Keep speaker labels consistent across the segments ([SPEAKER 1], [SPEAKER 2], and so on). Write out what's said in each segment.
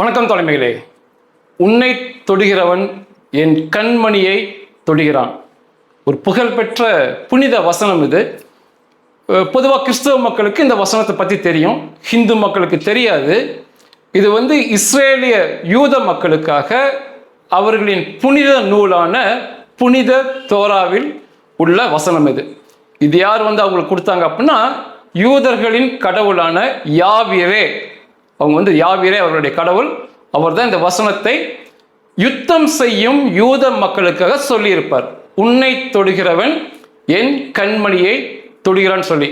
[SPEAKER 1] வணக்கம் தலைமைகளே. உன்னை தொடுகிறவன் என் கண்மணியை தொடுகிறான். ஒரு புகழ்பெற்ற புனித வசனம் இது. பொதுவாக கிறிஸ்தவ மக்களுக்கு இந்த வசனத்தை பற்றி தெரியும். ஹிந்து மக்களுக்கு தெரியாது. இது வந்து இஸ்ரேலிய யூத மக்களுக்காக அவர்களின் புனித நூலான புனித தோராவில் உள்ள வசனம் இது. இது யார் வந்து அவங்களுக்கு கொடுத்தாங்க அப்படின்னா யூதர்களின் கடவுளான யாவியவே அவங்க வந்து யாவீரே அவருடைய கடவுள். அவர் தான் இந்த வசனத்தை யுத்தம் செய்யும் யூத மக்களுக்காக சொல்லியிருப்பார். உன்னை தொடுகிறவன் என் கண்மணியை தொடுகிறான்னு சொல்லி.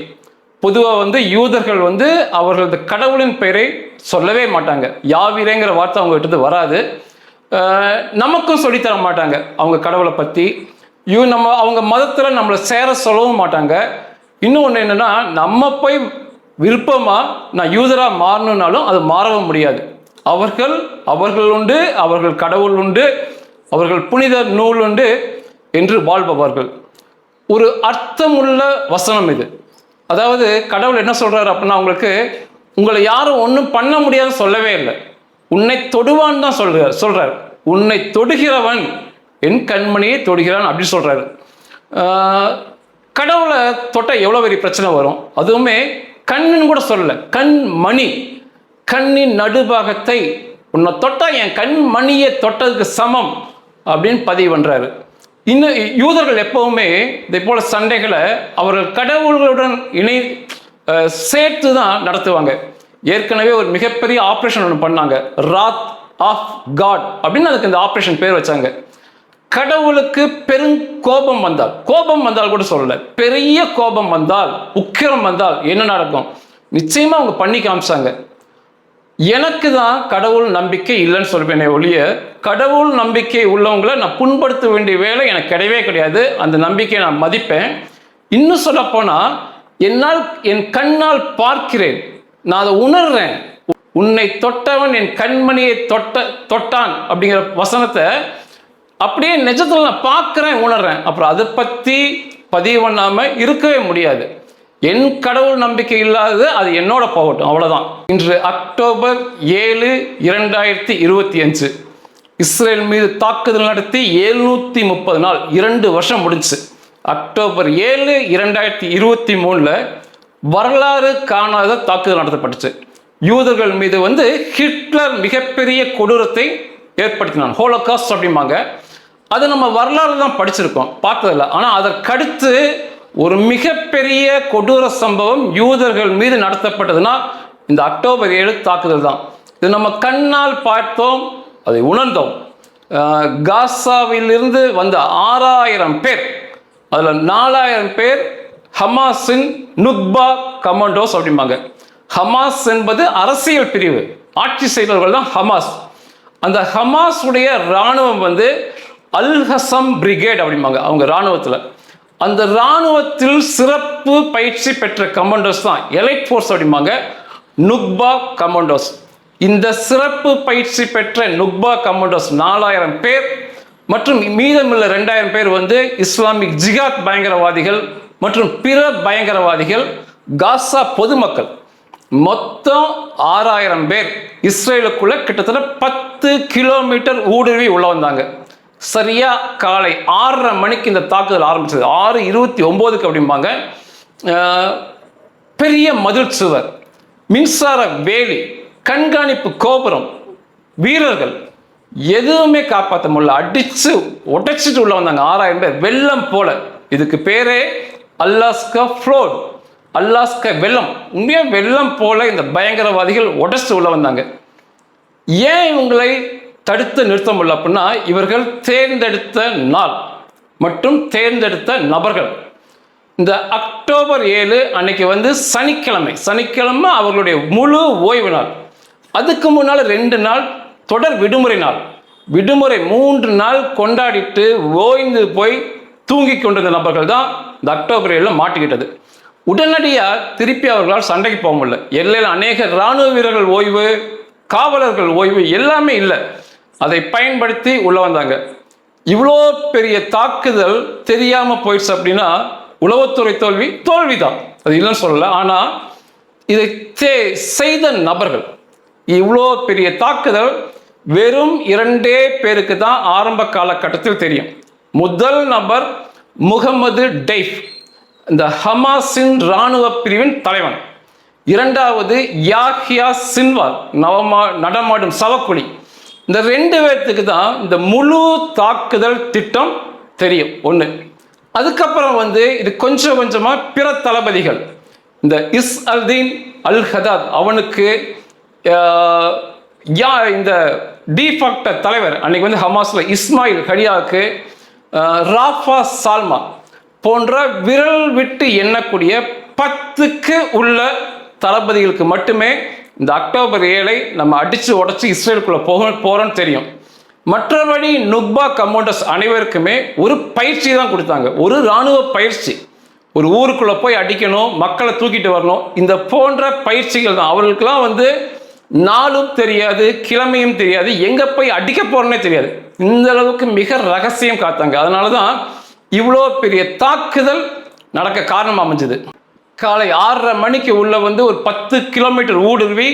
[SPEAKER 1] பொதுவாக வந்து யூதர்கள் வந்து அவர்களது கடவுளின் பெயரை சொல்லவே மாட்டாங்க. யாவிரேங்கிற வார்த்தை அவங்ககிட்ட வராது. நமக்கும் சொல்லித்தர மாட்டாங்க அவங்க கடவுளை பற்றி யூ நம்ம அவங்க மதத்தில் நம்மளை சேர சொல்லவும் மாட்டாங்க. இன்னொன்று என்னென்னா நம்ம போய் விருப்பமாக நான் யூசராக மாறணுன்னாலும் அது மாறவும் முடியாது. அவர்கள் அவர்கள் உண்டு அவர்கள் கடவுள் உண்டு அவர்கள் புனித நூல் உண்டு என்று வாழ்பவர்கள். ஒரு அர்த்தமுள்ள வசனம் இது. அதாவது கடவுள் என்ன சொல்கிறார் அப்படின்னா உங்களுக்கு உங்களை யாரும் ஒன்றும் பண்ண முடியாதுன்னு சொல்லவே இல்லை. உன்னை தொடுவான்னு தான் சொல்கிறார் சொல்கிறார் உன்னை தொடுகிறவன் என் கண்மணியை தொடுகிறான் அப்படி சொல்கிறாரு கடவுளை தொட்டால் எவ்வளோ பெரிய பிரச்சனை வரும்? அதுவுமே கண்ணுன்னு கூட சொல்லல. கண் மணி. கண்ணின் நடுபாகத்தை உன்னை தொட்டா என் கண் மணியை தொட்டதுக்கு சமம் அப்படின்னு பதிவு பண்ணுறாரு இன்னும் யூதர்கள் எப்பவுமே இதே போல சண்டைகளை அவர்கள் கடவுள்களுடன் இணை சேர்த்து தான் நடத்துவாங்க. ஏற்கனவே ஒரு மிகப்பெரிய ஆப்ரேஷன் ஒன்று பண்ணாங்க. ராத் ஆஃப் காட் அப்படின்னு அதுக்கு இந்த ஆப்ரேஷன் பேர் வச்சாங்க. கடவுளுக்கு பெரும் கோபம் வந்தால் கோபம் வந்தால் கூட சொல்லல. பெரிய கோபம் வந்தால் உக்கிரம் வந்தால் என்ன நடக்கும்? நிச்சயமா அவங்க பண்ணி காமிச்சாங்க. எனக்கு தான் கடவுள் நம்பிக்கை இல்லைன்னு சொல்வேனே ஒழிய கடவுள் நம்பிக்கை உள்ளவங்களை நான் புண்படுத்த வேண்டிய வேலை எனக்கு கிடையவே கிடையாது. அந்த நம்பிக்கையை நான் மதிப்பேன். இன்னும் சொல்லப்போனால் என்னால் என் கண்ணால் பார்க்கிறேன். நான் அதை உணர்றேன். உன்னை தொட்டவன் என் கண்மணியை தொட்ட தொட்டான் அப்படிங்கிற வசனத்தை அப்படியே நிஜத்தில் நான் பார்க்குறேன் உணர்றேன். அப்புறம் அதை பற்றி பதிவு பண்ணாமல் இருக்கவே முடியாது. என் கடவுள் நம்பிக்கை இல்லாதது அது என்னோட போகட்டும் அவ்வளோதான் இன்று அக்டோபர் ஏழு இரண்டாயிரத்தி இருபத்தி அஞ்சு. இஸ்ரேல் மீது தாக்குதல் நடத்தி எழுநூற்றி முப்பது நாள் இரண்டு வருஷம் முடிஞ்சுச்சு அக்டோபர் ஏழு இரண்டாயிரத்தி இருபத்தி மூணில் வரலாறு காணாத தாக்குதல் நடத்தப்பட்டுச்சு. யூதர்கள் மீது வந்து ஹிட்லர் மிகப்பெரிய கொடூரத்தை ஏற்படுத்தினான். ஹோலோகாஸ்ட் அப்படிம்பாங்க. அது நம்ம வரலாறு தான் படிச்சிருக்கோம் பார்த்ததில்ல. ஆனால் அதற்கடுத்து ஒரு மிகப்பெரிய கொடூர சம்பவம் யூதர்கள் மீது நடத்தப்பட்டதுன்னா இந்த அக்டோபர் ஏழு தாக்குதல் தான். இது நம்ம கண்ணால் பார்த்தோம் அதை உணர்ந்தோம். காசாவிலிருந்து வந்த ஆறாயிரம் பேர் அதில் நாலாயிரம் பேர் ஹமாஸின் நுக்பா கமாண்டோஸ் அப்படிம்பாங்க. ஹமாஸ் என்பது அரசியல் பிரிவு ஆட்சி செய்தவர்கள் தான் ஹமாஸ். அந்த ஹமாஸ் உடைய இராணுவம் வந்து அல் ஹசம் பிரிகேட் அப்படிம்பாங்க அவங்க இராணுவத்தில். அந்த இராணுவத்தில் சிறப்பு பயிற்சி பெற்ற கமாண்டோஸ் தான் எலைட் ஃபோர்ஸ் அப்படிம்பாங்க. நுக்பா கமாண்டோஸ் இந்த சிறப்பு பயிற்சி பெற்ற நுக்பா கமாண்டோஸ் நாலாயிரம் பேர் மற்றும் மீதமுள்ள ரெண்டாயிரம் பேர் வந்து இஸ்லாமிக் ஜிகாத் பயங்கரவாதிகள் மற்றும் பிற பயங்கரவாதிகள் காசா பொதுமக்கள். மொத்தம் ஆறாயிரம் பேர். இஸ்ரேலுக்குள்ள கிட்டத்தட்ட பத்து கிலோமீட்டர் ஊடுருவி உள்ள வந்தாங்க. சரியா காலை ஆறரை மணிக்கு இந்த தாக்குதல் ஆரம்பிச்சது. ஆறு இருபத்தி ஒம்போதுக்கு அப்படிம்பாங்க. பெரிய மதில் சுவர் மின்சார வேலி கண்காணிப்பு கோபுரம் வீரர்கள் எதுவுமே காப்பாற்ற முடியல. அடிச்சு உடைச்சிட்டு உள்ள வந்தாங்க. ஆறாயிரம் பேர். வெள்ளம் போல. இதுக்கு பேரே அல்லாஸ்கா ஃப்ளோட். அல்லாஸ்கா வெள்ளம். உண்மையாக வெள்ளம் போல இந்த பயங்கரவாதிகள் உடைச்சிட்டு உள்ள வந்தாங்க. ஏன் இவங்களை தடுத்து நிறுத்த முடியல அப்படின்னா இவர்கள் தேர்ந்தெடுத்த நாள் மற்றும் தேர்ந்தெடுத்த நபர்கள். இந்த அக்டோபர் ஏழு அன்னைக்கு வந்து சனிக்கிழமை. சனிக்கிழமை அவர்களுடைய முழு ஓய்வு நாள். அதுக்கு முன்னால் ரெண்டு நாள் தொடர் விடுமுறை நாள். விடுமுறை மூன்று நாள் கொண்டாடிட்டு ஓய்ந்து போய் தூங்கி கொண்டிருந்த நபர்கள் தான் இந்த அக்டோபர் ஏழில் மாட்டிக்கிட்டது. உடனடியாக திருப்பி அவர்களால் சண்டைக்கு போக முடியல. எல்லையில் அநேக இராணுவ வீரர்கள் ஓய்வு காவலர்கள் ஓய்வு எல்லாமே இல்லை. அதை பயன்படுத்தி உள்ள வந்தாங்க. இவ்வளோ பெரிய தாக்குதல் தெரியாமல் போயிடுச்சு அப்படின்னா உளவுத்துறை தோல்வி தோல்விதான். அது இல்லைன்னு சொல்லல. ஆனால் இதை தே- செய்த நபர்கள் இவ்வளோ பெரிய தாக்குதல் வெறும் இரண்டே பேருக்கு தான் ஆரம்ப காலகட்டத்தில் தெரியும். முதல் நபர் முகமது டெய்ஃப் இந்த ஹமாஸின் இராணுவ பிரிவின் தலைவன். இரண்டாவது யாஹியா சின்வார் நவமா நடமாடும் சவக்குழி. இந்த ரெண்டு பேர்த்துக்கு தான் இந்த முழு தாக்குதல் திட்டம் தெரியும். ஒன்று அதுக்கப்புறம் வந்து இது கொஞ்சம் கொஞ்சமாக பிற தளபதிகள். இந்த இஸ் அல்தீன் அல் ஹதாத் அவனுக்கு யா இந்த டிஃபாக்ட தலைவர் அன்னைக்கு வந்து ஹமாஸ்ல இஸ்மாயில் ஹடியாவுக்கு ராஃபா சால்மா போன்ற விரல் விட்டு எண்ணக்கூடிய பத்துக்கு உள்ள தளபதிகளுக்கு மட்டுமே இந்த அக்டோபர் ஏழை நம்ம அடித்து உடச்சி இஸ்ரேலுக்குள்ளே போக போகிறோன்னு தெரியும். மற்றபடி நுக்பா கமோண்டர்ஸ் அனைவருக்குமே ஒரு பயிற்சி தான் கொடுத்தாங்க. ஒரு இராணுவ பயிற்சி. ஒரு ஊருக்குள்ளே போய் அடிக்கணும் மக்களை தூக்கிட்டு வரணும் இந்த போன்ற பயிற்சிகள் தான். அவர்களுக்கெல்லாம் வந்து நாளும் தெரியாது கிழமையும் தெரியாது எங்கே போய் அடிக்க போகிறோன்னே தெரியாது. இந்த அளவுக்கு மிக ரகசியம் காத்தாங்க. அதனால தான் இவ்வளோ பெரிய தாக்குதல் நடக்க காரணம் அமைஞ்சது. காலை ஆறரை மணிக்கு உள்ள வந்து ஒரு பத்து கிலோமீட்டர் ஊடுருவி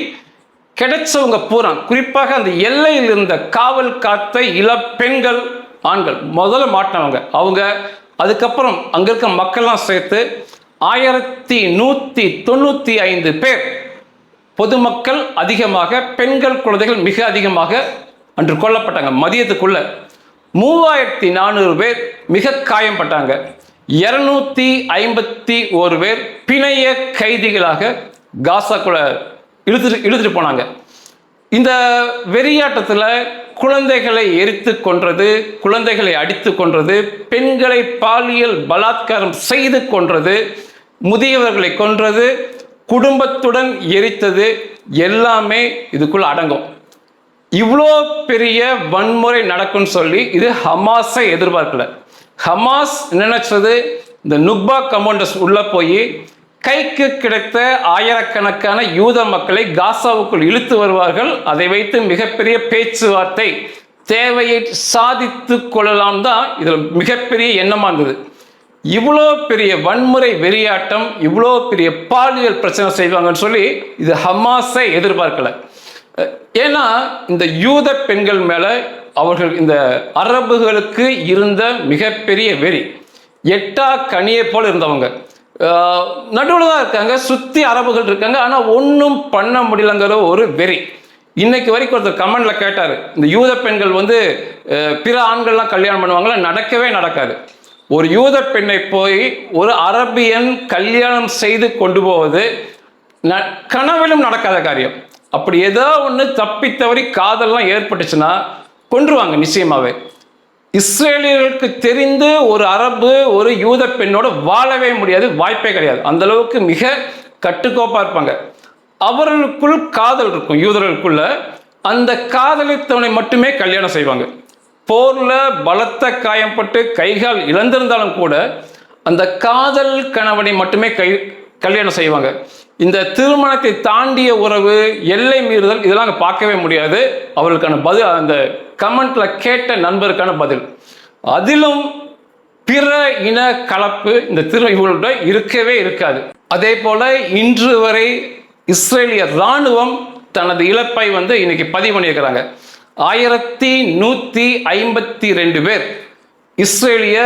[SPEAKER 1] கிடைச்சவங்க பூரா குறிப்பாக அந்த எல்லையில் இருந்த காவல் காத்த இள பெண்கள் ஆண்கள் முதல்ல மாட்டினவங்க. அவங்க அதுக்கப்புறம் அங்க இருக்க மக்கள்லாம் சேர்த்து ஆயிரத்தி நூற்றி தொண்ணூற்றி ஐந்து பேர் பொதுமக்கள் அதிகமாக பெண்கள் குழந்தைகள் மிக அதிகமாக அன்று கொல்லப்பட்டாங்க. மதியத்துக்குள்ள மூவாயிரத்தி நானூறு பேர் மிக காயம்பட்டாங்க. இருநூத்தி ஐம்பத்தி ஒரு பேர் பிணைய கைதிகளாக காசாக்குள்ள இழுத்துட்டு இழுத்துட்டு போனாங்க. இந்த வெறியாட்டத்தில் குழந்தைகளை எரித்து கொன்றது குழந்தைகளை அடித்து கொன்றது பெண்களை பாலியல் பலாத்காரம் செய்து கொன்றது முதியவர்களை கொன்றது குடும்பத்துடன் எரித்தது எல்லாமே இதுக்குள்ள அடங்கும். இவ்வளோ பெரிய வன்முறை நடக்கும்னு சொல்லி இது ஹமாஸை எதிர்பார்க்கல. ஹமாஸ் நினைச்சது? இந்த நுக்பா கமாண்டர்ஸ் உள்ள போய் கைக்கு கிடைத்த ஆயிரக்கணக்கான யூத மக்களை காசாவுக்குள் இழுத்து வருவார்கள். அதை வைத்து மிகப்பெரிய பேச்சுவார்த்தை தேவையை சாதித்து கொள்ளலாம் தான் இதில் மிகப்பெரிய எண்ணமாக இருந்தது. இவ்வளோ பெரிய வன்முறை வெறியாட்டம் இவ்வளோ பெரிய பாலியல் பிரச்சனை செய்வாங்கன்னு சொல்லி இது ஹமாஸை எதிர்பார்க்கலை. ஏன்னா இந்த யூத பெண்கள் மேலே அவர்கள் இந்த அரபுகளுக்கு இருந்த மிகப்பெரிய வெறி. எட்டா கனியை போல் இருந்தவங்க. நடுவில் தான் இருக்காங்க சுற்றி அரபுகள் இருக்காங்க ஆனால் ஒன்றும் பண்ண முடியலங்கிற ஒரு வெறி. இன்னைக்கு வரைக்கும் ஒருத்தர் கமெண்ட்ல கேட்டார் இந்த யூத பெண்கள் வந்து பிற ஆண்கள்லாம் கல்யாணம் பண்ணுவாங்களா? நடக்கவே நடக்காது. ஒரு யூத பெண்ணை போய் ஒரு அரபியன் கல்யாணம் செய்து கொண்டு போவது ந- கனவிலும் நடக்காத காரியம். அப்படி ஏதோ ஒன்று தப்பித்தவறி காதல்லாம் ஏற்பட்டுச்சுன்னா கொன்றுவாங்க நிச்சயமாகவே இஸ்ரேலியர்களுக்கு தெரிந்து ஒரு அரபு ஒரு யூத பெண்ணோட வாழவே முடியாது வாய்ப்பே கிடையாது. அந்த அளவுக்கு மிக கட்டுக்கோப்பா இருப்பாங்க. அவர்களுக்குள் காதல் இருக்கும் யூதர்களுக்குள்ள. அந்த காதலித்தவனை மட்டுமே கல்யாணம் செய்வாங்க. போர்ல பலத்த காயம்பட்டு கைகால் இழந்திருந்தாலும் கூட அந்த காதல் கணவனை மட்டுமே கை கல்யாணம் செய்வாங்க. இந்த திருமணத்தை தாண்டிய உறவு எல்லை மீறுதல் இதெல்லாம் அங்கே பார்க்கவே முடியாது. அவர்களுக்கான பதில் அந்த கமெண்ட்ல கேட்ட நண்பருக்கான பதில். அதிலும் பிற இன கலப்பு இந்த திரு இருக்கவே இருக்காது. அதே போல இன்று வரை இஸ்ரேலிய ராணுவம் தனது இழப்பை வந்து இன்னைக்கு பதிவு பண்ணியிருக்கிறாங்க. ஆயிரத்தி நூத்தி ஐம்பத்தி ரெண்டு பேர் இஸ்ரேலிய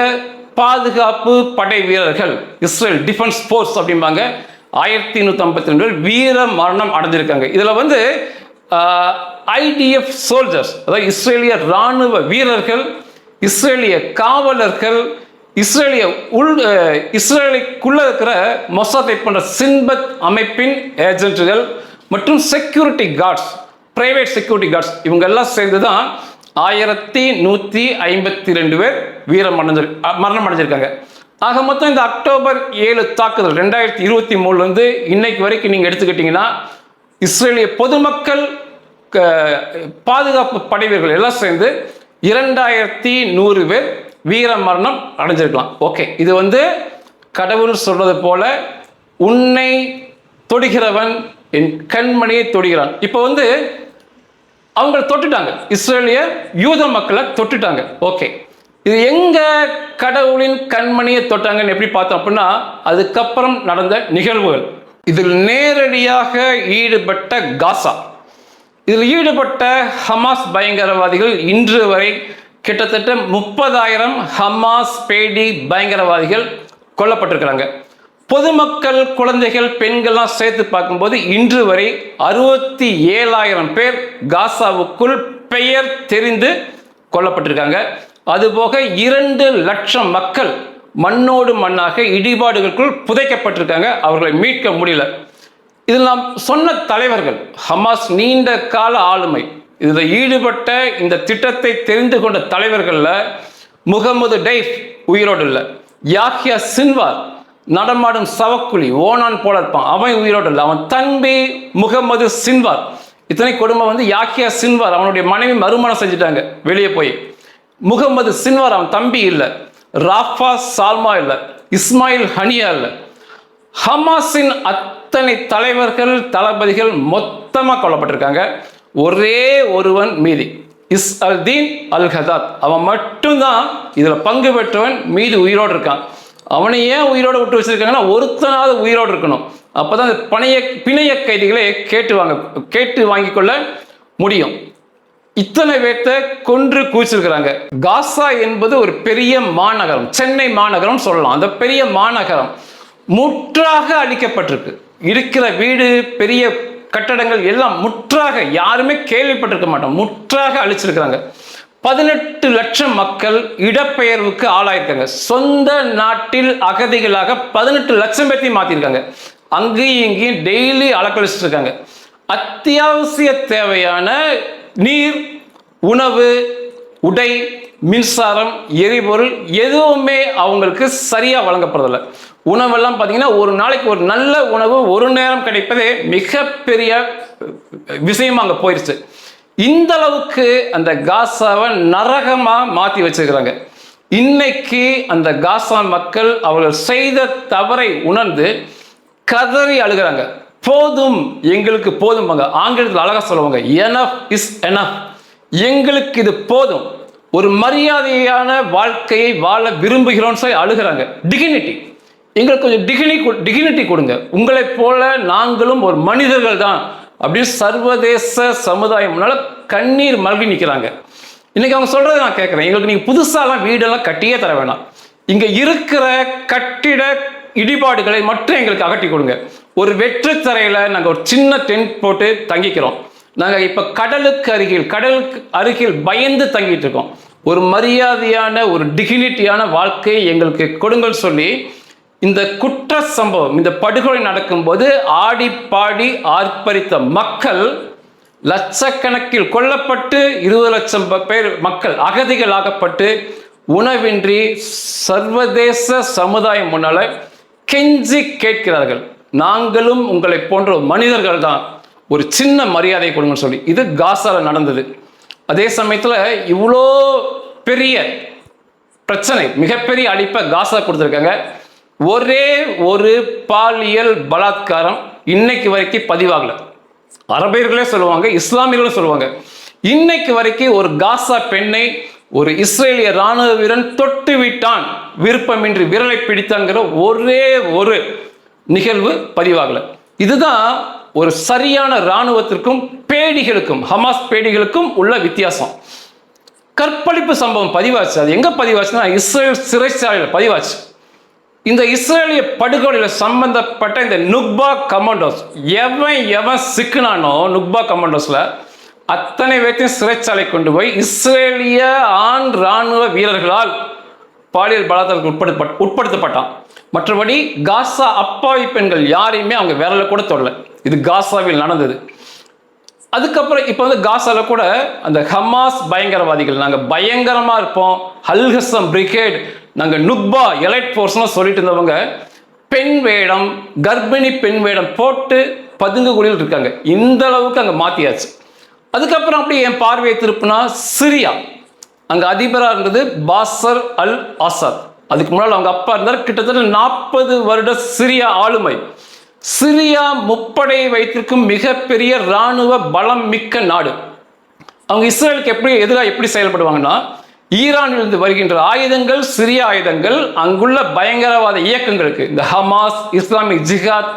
[SPEAKER 1] பாதுகாப்பு படை வீரர்கள் இஸ்ரேல் டிஃபென்ஸ் ஃபோர்ஸ் அப்படிம்பாங்க. ஆயிரத்தி நூற்றி ஐம்பத்தி ரெண்டு பேர் வீர மரணம் அடைஞ்சிருக்காங்க. இதில் வந்து ஐடிஎஃப் சோல்ஜர்ஸ் அதாவது இஸ்ரேலிய ராணுவ வீரர்கள் இஸ்ரேலிய காவலர்கள் இஸ்ரேலிய உள் இஸ்ரேலுக்குள்ள இருக்கிற மொசாத்தை போன்ற சின்பத் அமைப்பின் ஏஜென்ட்டுகள் மற்றும் security guards private security guards இவங்க எல்லாம் சேர்ந்து தான் ஆயிரத்தி நூற்றி ஐம்பத்தி ரெண்டு பேர் வீரம் அடைஞ்சிரு மரணம் அடைஞ்சிருக்காங்க. ஆக மொத்தம் இந்த அக்டோபர் ஏழு தாக்குதல் ரெண்டாயிரத்தி இருபத்தி மூணுலேருந்து இன்னைக்கு வரைக்கும் நீங்கள் எடுத்துக்கிட்டிங்கன்னா இஸ்ரேலிய பொதுமக்கள் க- பாதுகாப்பு படைவீர்கள் எல்லாம் சேர்ந்து இரண்டாயிரத்தி நூறு பேர் வீர மரணம் அடைஞ்சிருக்கலாம். ஓகே இது வந்து கடவுள் சொல்றது போல உன்னை தொடுகிறவன் என் கண்மணியை தொடுகிறான். இப்போ வந்து அவங்க தொட்டுட்டாங்க. இஸ்ரேலிய யூத மக்களை தொட்டுட்டாங்க. ஓகே இது எங்க கடவுளின் கண்மணியை தொட்டாங்கன்னு எப்படி பார்த்தோம் அப்படின்னா அதுக்கப்புறம் நடந்த நிகழ்வுகள். இதில் நேரடியாக ஈடுபட்ட காசா. இதில் ஈடுபட்ட ஹமாஸ் பயங்கரவாதிகள் இன்று வரை கிட்டத்தட்ட முப்பதாயிரம் ஹமாஸ் பேடி பயங்கரவாதிகள் கொல்லப்பட்டிருக்கிறாங்க. பொதுமக்கள் குழந்தைகள் பெண்கள்லாம் சேர்த்து பார்க்கும்போது இன்று வரை அறுபத்தி ஏழாயிரம் பேர் காசாவுக்குள் பெயர் தெரிந்து கொல்லப்பட்டிருக்காங்க அதுபோக இரண்டு லட்சம் மக்கள் மண்ணோடு மண்ணாக இடிபாடுகளுக்குள் புதைக்கப்பட்டிருக்காங்க. அவர்களை மீட்க முடியல. இதில் நாம் சொன்ன தலைவர்கள் ஹமாஸ் நீண்ட கால ஆளுமை. இதில் ஈடுபட்ட இந்த திட்டத்தை தெரிந்து கொண்ட தலைவர்களில் முகமது டைஃப் உயிரோடு இல்லை. யாஹ்யா சின்வார் நடமாடும் சவக்குழி ஓனான் போல இருப்பான். அவன் உயிரோடு இல்லை. அவன் தம்பி முகமது சின்வார். இத்தனை குடும்பம் வந்து யாக்கியா சின்வார் அவனுடைய மனைவி மறுமணம் செஞ்சுட்டாங்க. வெளியே போய். முகமது சின்வார் அவன் தம்பி இல்லை. ராஃபா சால்மா இல்லை. இஸ்மாயில் ஹனியா இல்லை. ஹமாஸின் அத்தனை தலைவர்கள் தளபதிகள் மொத்தமாக கொல்லப்பட்டிருக்காங்க. ஒரே ஒருவன் மீதி. Izz al Din al Haddad. அவன் மட்டும்தான் இதில் பங்கு பெற்றவன் மீதி உயிரோடு இருக்கான். அவனை ஏன் உயிரோடு விட்டு வச்சிருக்காங்கன்னா ஒருத்தனாவது உயிரோடு இருக்கணும். அப்பதான் அந்த பணைய பிணைய கைதிகளை கேட்டு வாங்க கேட்டு வாங்கி கொள்ள முடியும். இத்தனை பேர்த்த கொன்று குவிச்சிருக்கிறாங்க. காசா என்பது ஒரு பெரிய மாநகரம் சென்னை மாநகரம் சொல்லலாம். அந்த பெரிய மாநகரம் முற்றாக அழிக்கப்பட்டிருக்கு. இருக்கிற வீடு பெரிய கட்டடங்கள் எல்லாம் முற்றாக யாருமே கேள்விப்பட்டிருக்க மாட்டோம். முற்றாக அழிச்சிருக்கிறாங்க. பதினெட்டு லட்சம் மக்கள் இடப்பெயர்வுக்கு ஆளாயிருக்காங்க. சொந்த நாட்டில் அகதிகளாக பதினெட்டு லட்சம் பேர்த்தையும் மாற்றிருக்காங்க அங்கேயும் இங்கேயும் டெய்லி அலக்கழிச்சிட்டு இருக்காங்க அத்தியாவசிய தேவையான நீர் உணவு உடை மின்சாரம் எரிபொருள் எதுவுமே அவங்களுக்கு சரியாக வழங்கப்படுறதில்ல. உணவெல்லாம் பார்த்தீங்கன்னா ஒரு நாளைக்கு ஒரு நல்ல உணவு ஒரு நேரம் கிடைப்பதே மிகப்பெரிய விஷயமா அங்கே போயிடுச்சு இந்த அளவுக்கு அந்த காசாவை நரகமாக மாற்றி வச்சிருக்கிறாங்க. இன்னைக்கு அந்த காசா மக்கள் அவர்கள் செய்த தவறை உணர்ந்து கதறி அழுகிறாங்க. போதும் எங்களுக்கு போதும் ஆங்கிலத்தில் அழகாக சொல்லுவாங்க எனஃப் இஸ் எனஃப் எங்களுக்கு இது போதும். ஒரு மரியாதையான வாழ்க்கையை வாழ விரும்புகிறோம்னு சொல்லி அழுகிறாங்க. டிகினிட்டி எங்களுக்கு கொஞ்சம் டிகினி டிகினிட்டி கொடுங்க. உங்களைப் போல நாங்களும் ஒரு மனிதர்கள் தான் அப்படின்னு சர்வதேச சமுதாயம். கண்ணீர் மல்கி நிற்கிறாங்க இன்னைக்கு அவங்க சொல்றதை நான் கேட்குறேன். எங்களுக்கு நீங்கள் புதுசாலாம் வீடெல்லாம் கட்டியே தர வேணாம். இங்கே இருக்கிற கட்டிட இடிபாடுகளை மட்டும் எங்களுக்கு அகட்டி கொடுங்க. ஒரு வெற்று தரையில் நாங்கள் ஒரு சின்ன டென்ட் போட்டு தங்கிக்கிறோம். நாங்கள் இப்போ கடலுக்கு அருகில் கடலுக்கு அருகில் பயந்து தங்கிட்டு இருக்கோம். ஒரு மரியாதையான ஒரு டிகினிட்டியான வாழ்க்கையை எங்களுக்கு கொடுங்கள் சொல்லி இந்த குற்ற சம்பவம் இந்த படுகொலை நடக்கும்போது ஆடி பாடி ஆர்ப்பரித்த மக்கள் லட்சக்கணக்கில் கொல்லப்பட்டு இருபது லட்சம் பேர் மக்கள் அகதிகளாகப்பட்டு உணவின்றி சர்வதேச சமுதாயம் முன்னால கெஞ்சி கேட்கிறார்கள். நாங்களும் உங்களை போன்ற மனிதர்கள் தான். ஒரு சின்ன மரியாதை கொடுங்கன்னு சொல்லி. இது காசால நடந்தது. அதே சமயத்தில் இவ்வளோ பெரிய பிரச்சனை மிகப்பெரிய அழிப்பை காசா கொடுத்துருக்காங்க. ஒரே ஒரு பாலியல் பலாத்காரம் இன்னைக்கு வரைக்கும் பதிவாகல. அரபியர்களே சொல்லுவாங்க இஸ்லாமியர்களும் சொல்லுவாங்க. இன்னைக்கு வரைக்கும் ஒரு காசா பெண்ணை ஒரு இஸ்ரேலிய ராணுவ வீரன் தொட்டு விட்டான். விருப்பமின்றி விரலை பிடித்தாங்கிற ஒரே ஒரு நிகழ்வு பதிவாகல. இதுதான் ஒரு சரியான ராணுவத்திற்கும் பேடிகளுக்கும் ஹமாஸ் பேடிகளுக்கும் உள்ள வித்தியாசம். கற்பழிப்பு சம்பவம் பதிவாச்சு. அது எங்க பதிவாச்சுன்னா இஸ்ரேல் சிறைச்சாலையில் பதிவாச்சு. இந்த இஸ்ரேலிய படுகொலையில் சம்பந்தப்பட்ட இந்த நுக்பா கமாண்டோஸ் எவன் எவன் சிக்கினானோ நுக்பா கமாண்டோஸ்ல அத்தனை பேர்த்தையும் சிறைச்சாலை கொண்டு போய் இஸ்ரேலிய ஆண் ராணுவ வீரர்களால் பாலியல் பலாத்காரத்துக்கு உட்படுத்த உட்படுத்தப்பட்டான். மற்றபடி காசா அப்பாவி பெண்கள் யாரையுமே அவங்க விரல கூட தொடல. இது காசாவில் நடந்தது. அதுக்கப்புறம் இப்போ வந்து காசாவில் கூட அந்த ஹமாஸ் பயங்கரவாதிகள் நாங்கள் பயங்கரமாக இருப்போம். ஹல்ஹசம் பிரிகேட் நாங்கள் நுக்பா எலைட் ஃபோர்ஸ்லாம் சொல்லிட்டு இருந்தவங்க பெண் வேடம் கர்ப்பிணி பெண் வேடம் போட்டு பதுங்கு இருக்காங்க. இந்த அளவுக்கு அங்கே மாற்றியாச்சு அதுக்கப்புறம் அப்படி என் பார்வையை திருப்பினா சிரியா. அங்கே அதிபராக இருந்தது பாசர் அல் ஆசாத். அதுக்கு முன்னால் அவங்க அப்பா இருந்தார். கிட்டத்தட்ட நாற்பது வருட சிரியா ஆளுமை. சிரியா முப்படை வைத்திருக்கும் மிகப்பெரிய இராணுவ பலம் மிக்க நாடு. அவங்க இஸ்ரேலுக்கு எப்படி எதிராக எப்படி செயல்படுவாங்கன்னா ஈரானிலிருந்து வருகின்ற ஆயுதங்கள் சிறிய ஆயுதங்கள் அங்குள்ள பயங்கரவாத இயக்கங்களுக்கு இந்த ஹமாஸ் இஸ்லாமிக் ஜிஹாத்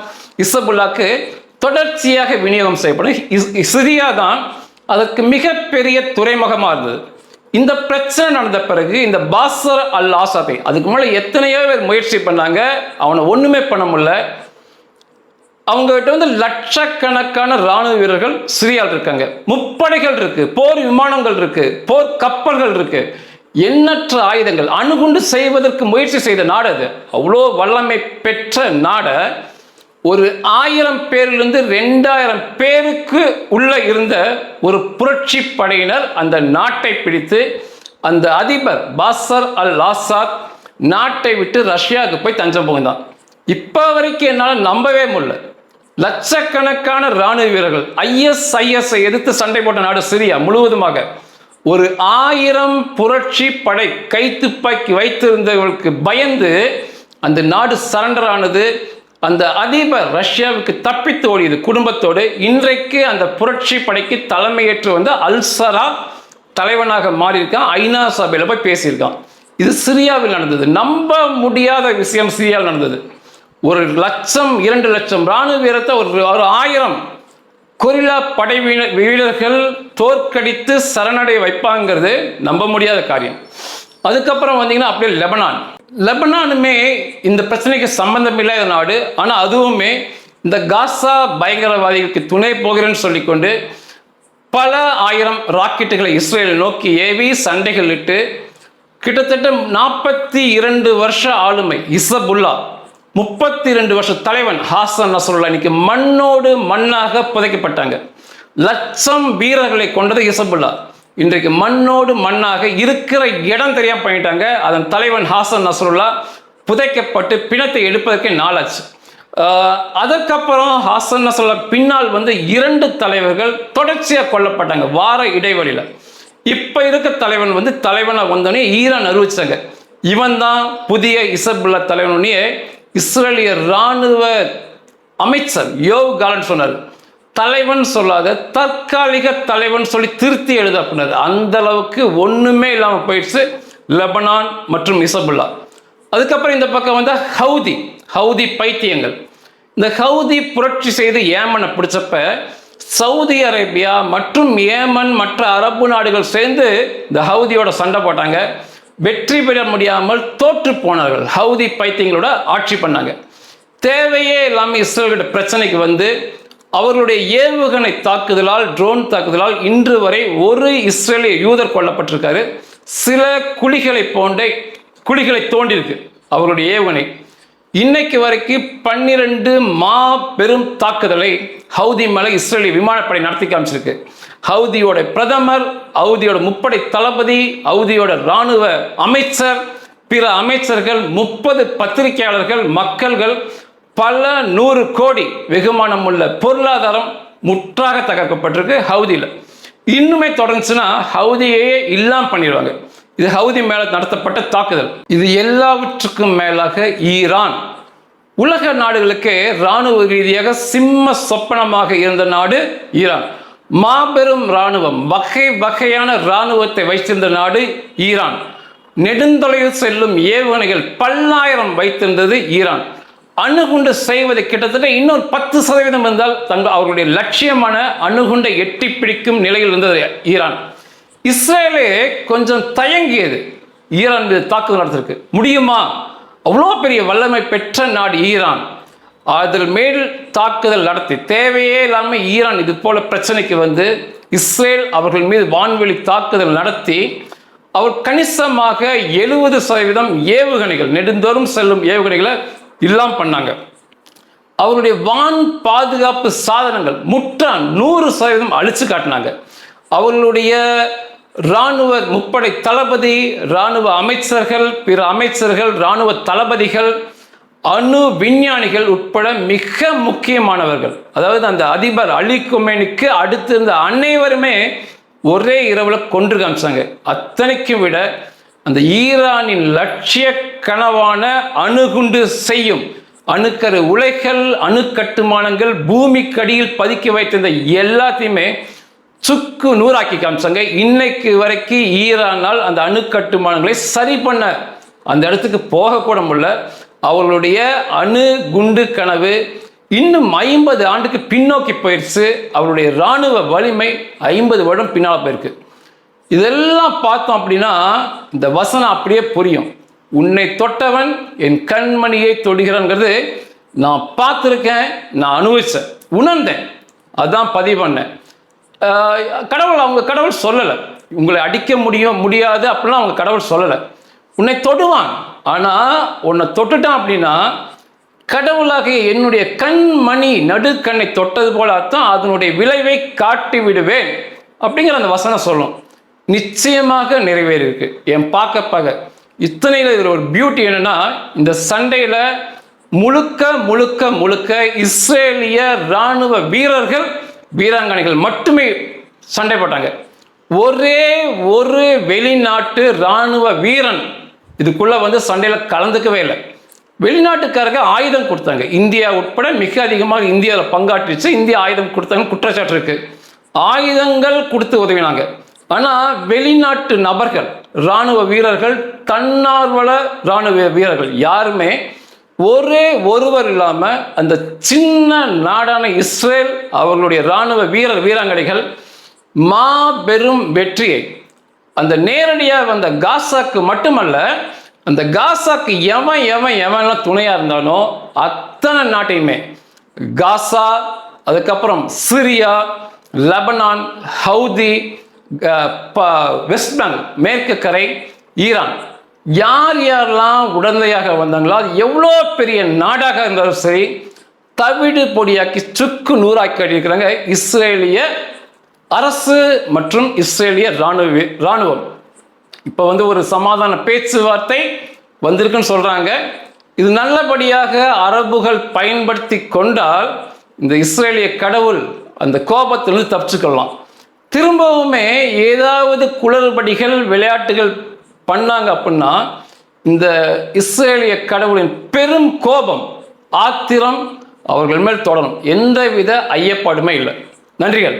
[SPEAKER 1] இசபுல்லாக்கு தொடர்ச்சியாக விநியோகம் செய்யப்படும். இஸ்- சிரியா தான் அதற்கு மிகப்பெரிய துறைமுகமாக இருந்தது. இந்த பிரச்சனை நடந்த பிறகு இந்த பாசர் அல் ஆசாத்தை அதுக்கு முன்னாடி எத்தனையோ பேர் முயற்சி பண்ணாங்க. அவனை ஒன்றுமே பண்ண முடியல. அவங்ககிட்ட வந்து லட்சக்கணக்கான ராணுவ வீரர்கள் சிரியால் இருக்காங்க. முப்படைகள் இருக்கு போர் விமானங்கள் இருக்கு போர் கப்பல்கள் இருக்கு. எண்ணற்ற ஆயுதங்கள் அணுகுண்டு செய்வதற்கு முயற்சி செய்த நாடு அது. அவ்வளோ வல்லமை பெற்ற நாடை. ஒரு ஆயிரம் பேரிலிருந்து ரெண்டாயிரம் பேருக்கு உள்ள இருந்த ஒரு புரட்சி படையினர் அந்த நாட்டை பிடித்து அந்த அதிபர் பாசர் அல் ஆசாத் நாட்டை விட்டு ரஷ்யாவுக்கு போய் தஞ்சம் புகுந்தான். இப்போ வரைக்கும் என்னால் நம்பவே முடியல. லட்சக்கணக்கான ராணுவ வீரர்கள் ஐஎஸ்ஐஎஸ்ஐ எதிர்த்து சண்டை போட்ட நாடு சிரியா முழுவதுமாக. ஒரு ஆயிரம் புரட்சி படை கைத்துப்பாக்கி வைத்திருந்தவர்களுக்கு பயந்து அந்த நாடு சரண்டர் ஆனது அந்த அதிபர் ரஷ்யாவுக்கு தப்பித்து ஓடியது குடும்பத்தோடு. இன்றைக்கு அந்த புரட்சி படைக்கு தலைமையேற்று வந்த அல்சரா தலைவனாக மாறியிருக்கான் ஐநா சபையில் போய் பேசியிருக்கான். இது சிரியாவில் நடந்தது. நம்ப முடியாத விஷயம் சிரியாவில் நடந்தது. ஒரு லட்சம் இரண்டு லட்சம் ராணுவ வீரத்தை ஒரு ஒரு ஆயிரம் கொரில்லா படை வீர- வீரர்கள் தோற்கடித்து சரணடை வைப்பாங்கிறது நம்ப முடியாத காரியம். அதுக்கப்புறம் வந்தீங்கன்னா அப்படியே லெபனான். லெபனானுமே இந்த பிரச்சனைக்கு சம்பந்தம் இல்லாத நாடு. ஆனால் அதுவுமே இந்த காசா பயங்கரவாதிகளுக்கு துணை போகிறேன்னு சொல்லிக்கொண்டு பல ஆயிரம் ராக்கெட்டுகளை இஸ்ரேல் நோக்கி ஏவி சண்டைகள் இட்டு கிட்டத்தட்ட நாற்பத்தி இரண்டு வருஷ ஆளுமை இசபுல்லா முப்பத்தி ரெண்டு வருஷ தலைவன் ஹாசன் நசருல்லா இன்னைக்கு மண்ணோடு மண்ணாக புதைக்கப்பட்டாங்க. லட்சம் வீரர்களை கொண்டது இசபுல்லா இன்றைக்கு மண்ணோடு மண்ணாக இருக்கிற இடம் தெரியாம பண்ணிட்டாங்க அதன் தலைவன் ஹாசன் நசருல்லா புதைக்கப்பட்டு பிணத்தை எடுப்பதற்கே நாளாச்சு. அதுக்கப்புறம் ஹாசன் நசருல்லா பின்னால் வந்து இரண்டு தலைவர்கள் தொடர்ச்சியாக கொல்லப்பட்டாங்க வார இடைவெளியில். இப்போ இருக்க தலைவன் வந்து தலைவனை வந்தோடனே ஈரான் அறிவிச்சாங்க. இவன் தான் புதிய இசபுல்லா தலைவனுடைய இஸ்ரேலிய இராணுவ அமைச்சர் யோவ் காலன் சொன்னார் தலைவன் சொல்லாத தற்காலிக தலைவன் சொல்லி திருத்தி எழுத அப்படின்னாரு. அந்த அளவுக்கு ஒன்றுமே இல்லாமல் போயிடுச்சு லெபனான் மற்றும் இசபுல்லா. அதுக்கப்புறம் இந்த பக்கம் வந்து ஹவுதி ஹவுதி பைத்தியங்கள். இந்த ஹவுதி புரட்சி செய்து ஏமனை பிடிச்சப்ப சவுதி அரேபியா மற்றும் ஏமன் மற்ற அரபு நாடுகள் சேர்ந்து இந்த ஹவுதியோட சண்டை போட்டாங்க. வெற்றி பெற முடியாமல் தோற்று போனார்கள். ஹவுதி பைத்தியங்களோட ஆட்சி பண்ணாங்க. தேவையே இல்லாமல் இஸ்ரேல்கிட்ட பிரச்சனைக்கு வந்து அவர்களுடைய ஏவுகணை தாக்குதலால் ட்ரோன் தாக்குதலால் இன்று வரை ஒரு இஸ்ரேலிய யூதர் கொல்லப்பட்டிருக்காரு. சில குழிகளை போன்ற குழிகளை தோண்டியிருக்கு அவருடைய ஏவுகணை. இன்னைக்கு வரைக்கும் பன்னிரண்டு மா பெரும் தாக்குதலை ஹவுதி மேலே இஸ்ரேலிய விமானப்படை நடத்தி காமிச்சிருக்கு. ஹவுதியோட பிரதமர் ஹவுதியோட முப்படை தளபதி ஹவுதியோட இராணுவ அமைச்சர் பிற அமைச்சர்கள் முப்பது பத்திரிகையாளர்கள் மக்கள்கள் பல நூறு கோடி வெகுமானம் உள்ள பொருளாதாரம் முற்றாக தகர்க்கப்பட்டிருக்கு ஹவுதியில். இன்னுமே தொடர்ந்துச்சுன்னா ஹவுதியையே இல்லாம பண்ணிடுவாங்க. இது ஹவுதி மேல நடத்தப்பட்ட தாக்குதல். இது எல்லாவற்றுக்கும் மேலாக ஈரான். உலக நாடுகளுக்கு இராணுவ ரீதியாக சிம்ம சொப்பனமாக இருந்த நாடு ஈரான். மாபெரும் இராணுவம் வகை வகையான இராணுவத்தை வைத்திருந்த நாடு ஈரான். நெடுந்தொலையில் செல்லும் ஏவுகணைகள் பல்லாயிரம் வைத்திருந்தது ஈரான். அணுகுண்டு செய்வது கிட்டத்தட்ட இன்னொரு பத்து சதவீதம் இருந்தால் தங்கள் அவர்களுடைய லட்சியமான அணுகுண்டை எட்டி பிடிக்கும் நிலையில் இருந்தது ஈரான். இஸ்ரேலே கொஞ்சம் தயங்கியது. ஈரான் மீது தாக்குதல் நடத்திருக்கு முடியுமா? அவ்வளோ பெரிய வல்லமை பெற்ற நாடு ஈரான். அதில் மேல் தாக்குதல் நடத்தி தேவையே இல்லாமல் ஈரான் இது போல பிரச்சனைக்கு வந்து இஸ்ரேல் அவர்கள் மீது வான்வெளி தாக்குதல் நடத்தி அவர் கணிசமாக எழுபது சதவீதம் ஏவுகணைகள் நெடுந்தோறும் செல்லும் ஏவுகணைகளை இல்லாமல் பண்ணாங்க. அவருடைய வான் பாதுகாப்பு சாதனங்கள் முற்றான் நூறு சதவீதம் அழிச்சு காட்டினாங்க. அவர்களுடைய இராணுவ முப்படை தளபதி இராணுவ அமைச்சர்கள் பிற அமைச்சர்கள் இராணுவ தளபதிகள் அணு விஞ்ஞானிகள் உட்பட மிக முக்கியமானவர்கள். அதாவது அந்த அதிபர் அலி குமேனுக்கு அடுத்து இருந்த அனைவருமே ஒரே இரவில் கொன்று காமிச்சாங்க. அத்தனைக்கும் விட அந்த ஈரானின் லட்சிய கனவான அணுகுண்டு செய்யும் அணுக்கரு உலைகள் அணு கட்டுமானங்கள் பூமிக்கடியில் பதுக்கி வைத்திருந்த எல்லாத்தையுமே சுக்கு நூறாக்கி காமிச்சாங்க. இன்னைக்கு வரைக்கும் ஈரானால் அந்த அணு கட்டுமானங்களை சரி பண்ண அந்த இடத்துக்கு போகக்கூட முடியல. அவர்களுடைய அணு குண்டு கனவு இன்னும் ஐம்பது ஆண்டுக்கு பின்னோக்கி போயிடுச்சு அவருடைய இராணுவ வலிமை ஐம்பது வருடம் பின்னால் போயிருக்கு. இதெல்லாம் பார்த்தோம் அப்படின்னா இந்த வசனம் அப்படியே புரியும். உன்னை தொட்டவன் என் கண்மணியை தொடுகிறான்ங்கிறது நான் பார்த்துருக்கேன் நான் அனுபவித்தேன் உணர்ந்தேன். அதான் பதிவு பண்ணேன். கடவுள் அவங்க கடவுள் சொல்லலை. உங்களை அடிக்க முடியும் முடியாது அப்படிலாம் அவங்க கடவுள் சொல்லலை. உன்னை தொடுவான் ஆனால் உன்னை தொட்டுட்டான் அப்படின்னா கடவுளாகிய என்னுடைய கண்மணி நடுக்கண்ணை தொட்டது போல அர்த்தம் அதனுடைய விளைவை காட்டி விடுவேன் அப்படிங்கிற அந்த வசனம் சொல்லும். நிச்சயமாக நிறைவேறியிருக்கு. என் பார்க்க பார்க்க இத்தனையில் இதில் ஒரு பியூட்டி என்னென்னா இந்த சண்டையில் முழுக்க முழுக்க முழுக்க இஸ்ரேலிய இராணுவ வீரர்கள் வீராங்கனைகள் மட்டுமே சண்டை போட்டாங்க. ஒரே ஒரு வெளிநாட்டு இராணுவ வீரன் இதுக்குள்ளே வந்து சண்டையில் கலந்துக்கவே இல்லை. வெளிநாட்டுக்காரங்க ஆயுதம் கொடுத்தாங்க. இந்தியா உட்பட மிக அதிகமாக இந்தியாவில் பங்காற்றிச்சு. இந்தியா ஆயுதம் கொடுத்தாங்க. குற்றச்சாட்டு இருக்குது ஆயுதங்கள் கொடுத்து உதவினாங்க. ஆனால் வெளிநாட்டு நபர்கள் இராணுவ வீரர்கள் தன்னார்வல இராணுவ வீரர்கள் யாருமே ஒரே ஒருவர் இல்லாமல் அந்த சின்ன நாடான இஸ்ரேல் அவர்களுடைய இராணுவ வீரர் வீராங்கனைகள் மாபெரும் வெற்றியை அந்த நேரடியாக வந்த காசாக்கு மட்டுமல்ல அந்த காசாக்கு எவன் எவன் எவன்லாம் துணையாக இருந்தானோ அத்தனை நாட்டையுமே காசா அதுக்கப்புறம் சிரியா லெபனான் ஹவுதி ப- வெஸ்ட் பேங்க் மேற்கு கரை ஈரான். யார் யாரெல்லாம் உடந்தையாக வந்தாங்களோ அது எவ்வளோ பெரிய நாடாக இருந்தாலும் சரி தவிடு பொடியாக்கி சுக்கு நூறாக்கி இருக்கிறாங்க இஸ்ரேலிய அரசு மற்றும் இஸ்ரேலிய இராணுவ இராணுவம். இப்போ வந்து ஒரு சமாதான பேச்சுவார்த்தை வந்திருக்குன்னு சொல்றாங்க. இது நல்லபடியாக அரபுகள் பயன்படுத்தி கொண்டால் இந்த இஸ்ரேலிய கடவுள் அந்த கோபத்திலிருந்து தப்பிச்சுக்கொள்ளலாம் திரும்பவுமே ஏதாவது குளறுபடிகள் விளையாட்டுகள் பண்ணாங்க அப்படின்னா இந்த இஸ்ரேலிய கடவுளின் பெரும் கோபம் ஆத்திரம் அவர்கள் மேல் தொடரும். எந்தவித ஐயப்பாடுமே இல்லை. நன்றிகள்.